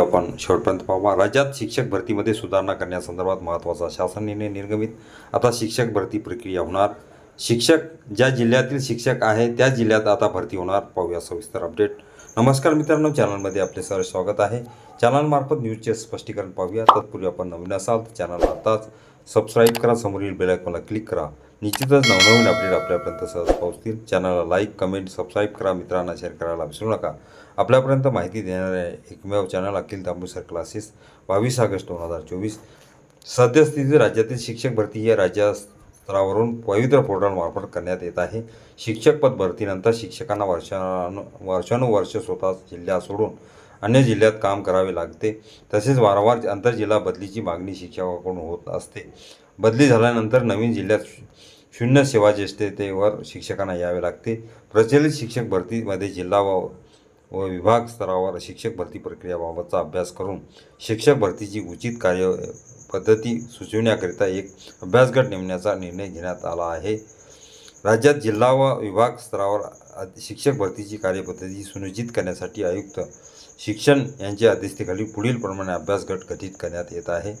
आपण शेवटपर्यंत पाहू. राज्यात शिक्षक भरतीमध्ये सुधारणा करण्यासंदर्भात महत्त्वाचा शासन निर्णय निर्गमित. आता शिक्षक भरती प्रक्रिया होणार. शिक्षक ज्या जिल्ह्यातील शिक्षक आहे त्या जिल्ह्यात आता भरती होणार. पाहूया सविस्तर अपडेट. नमस्कार मित्रांनो चॅनलमध्ये आपले सर स्वागत आहे. चॅनलमार्फत न्यूजचे स्पष्टीकरण पाहूया. तत्पूर्वी आपण नवीन असाल तर चॅनलला आताच सबस्क्राईब करा. समोरील बेलायकॉनला क्लिक करा. निश्चितच नवनवीन अपडेट आपल्यापर्यंत सहज पोहोचतील. चॅनलला लाईक कमेंट सबस्क्राईब करा. मित्रांना शेअर करायला विसरू नका. आपल्यापर्यंत माहिती देणारे एकमेव चॅनल अखिल तांबूसर क्लासेस बावीस ऑगस्ट दोन हजार चोवीस. सद्यस्थितीत राज्यातील शिक्षक भरती ही राज्यस्तरावरून पवित्र पोर्टलमार्फत करण्यात येत आहे. शिक्षक पद भरतीनंतर शिक्षकांना वर्षानु वर्षानुवर्ष स्वतः जिल्हा सोडून अन्य जिल्ह्यात काम करावे लागते. तसेच वारंवार आंतरजिल्हा बदलीची मागणी शिक्षकाकडून होत असते. बदली झाल्यानंतर नवीन जिल्ह्यात शून्य सेवा ज्येष्ठतेवर शिक्षकांना यावे लागते. प्रचलित शिक्षक भरतीमध्ये जिल्हा व व विभाग स्तरावर शिक्षक भरती प्रक्रियाबाबतचा अभ्यास करून शिक्षक भरतीची उचित कार्य पद्धती सुचविण्याकरिता एक अभ्यासगट नेमण्याचा निर्णय घेण्यात आला आहे. राज्यात जिल्हा व विभाग स्तरावर शिक्षक भरतीची कार्यपद्धती सुनिश्चित करण्यासाठी आयुक्त शिक्षण यांच्या अध्यक्षतेखाली पुढील प्रमाणे अभ्यासगट गठीत करण्यात येत आहे.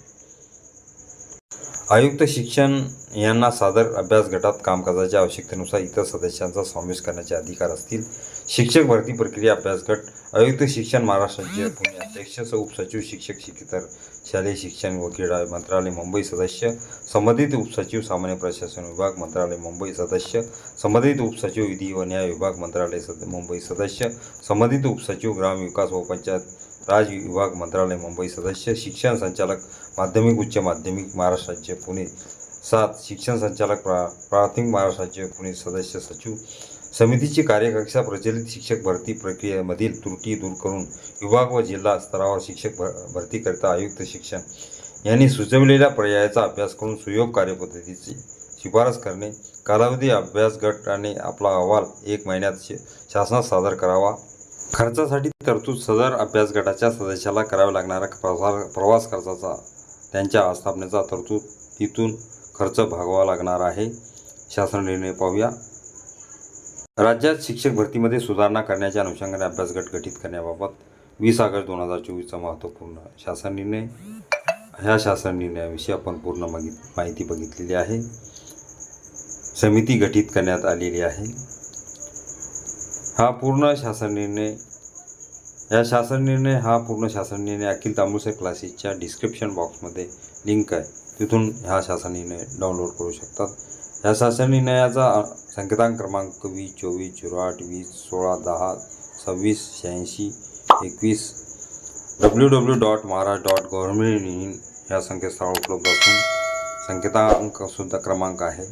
आयुक्त शिक्षण यांना सादर अभ्यास गटात कामकाजाच्या आवश्यकतेनुसार इतर सदस्यांचा समावेश करण्याचे अधिकार असतील. शिक्षक भरती प्रक्रिया अभ्यास गट आयुक्त शिक्षण महाराष्ट्राचे पुणे अध्यक्ष स उपसचिव शिक्षक शिक्षेतर शालेय शिक्षण व क्रीडा मंत्रालय मुंबई सदस्य संबंधित उपसचिव सामान्य प्रशासन विभाग मंत्रालय मुंबई सदस्य संबंधित उपसचिव विधी व न्याय विभाग मंत्रालय सद मुंबई सदस्य संबंधित उपसचिव ग्राम विकास व पंचायत राज विभाग मंत्रालय मुंबई सदस्य शिक्षण संचालक माध्यमिक उच्च माध्यमिक महाराष्ट्र राज्य पुणे सात शिक्षण संचालक प्रा प्राथमिक महाराष्ट्र राज्य पुणे सदस्य सचिव समितीची कार्यकक्षा प्रचलित शिक्षक भरती प्रक्रियेमधील त्रुटी दूर करून विभाग व जिल्हा स्तरावर शिक्षक भर भरतीकरिता आयुक्त शिक्षण यांनी सुचविलेल्या पर्यायाचा अभ्यास करून सुयोग कार्यपद्धतीची शिफारस करणे कालावधी अभ्यास गटाने आपला अहवाल एक महिन्यात शासनात सादर करावा. खर्चासाठी तरतूद सदर अभ्यास गटाच्या सदस्याला करावा लागणारा प्रवास प्रवास खर्चाचा त्यांच्या आस्थापनेचा तरतूद तिथून खर्च भागवा लागणार आहे. शासन निर्णय पाहूया. राज्यात शिक्षक भरतीमध्ये सुधारणा करण्याच्या अनुषंगाने अभ्यासगट गठीत करण्याबाबत वीस ऑगस्ट दोन हजार चोवीसचा महत्त्वपूर्ण शासन निर्णय. ह्या शासन निर्णयाविषयी आपण पूर्ण मागित माहिती बघितलेली आहे. समिती गठीत करण्यात आलेली आहे. हा पूर्ण शासन निर्णय या शासन निर्णय हा पूर्ण शासन निर्णय अखिल तांबूसर क्लासेसच्या डिस्क्रिप्शन बॉक्समध्ये लिंक आहे. तिथून हा शासन निर्णय डाउनलोड करू शकतात. या शासन निर्णयाचा संकेतांक क्रमांक वीस चोवीस झिरो आठ वीस सोळा दहा सव्वीस शहाऐंशी एकवीस W W dot Maharashtra dot government in ह्या संकेतस्थळावर उपलब्ध असून संकेतांक सुद्धा क्रमांक आहे.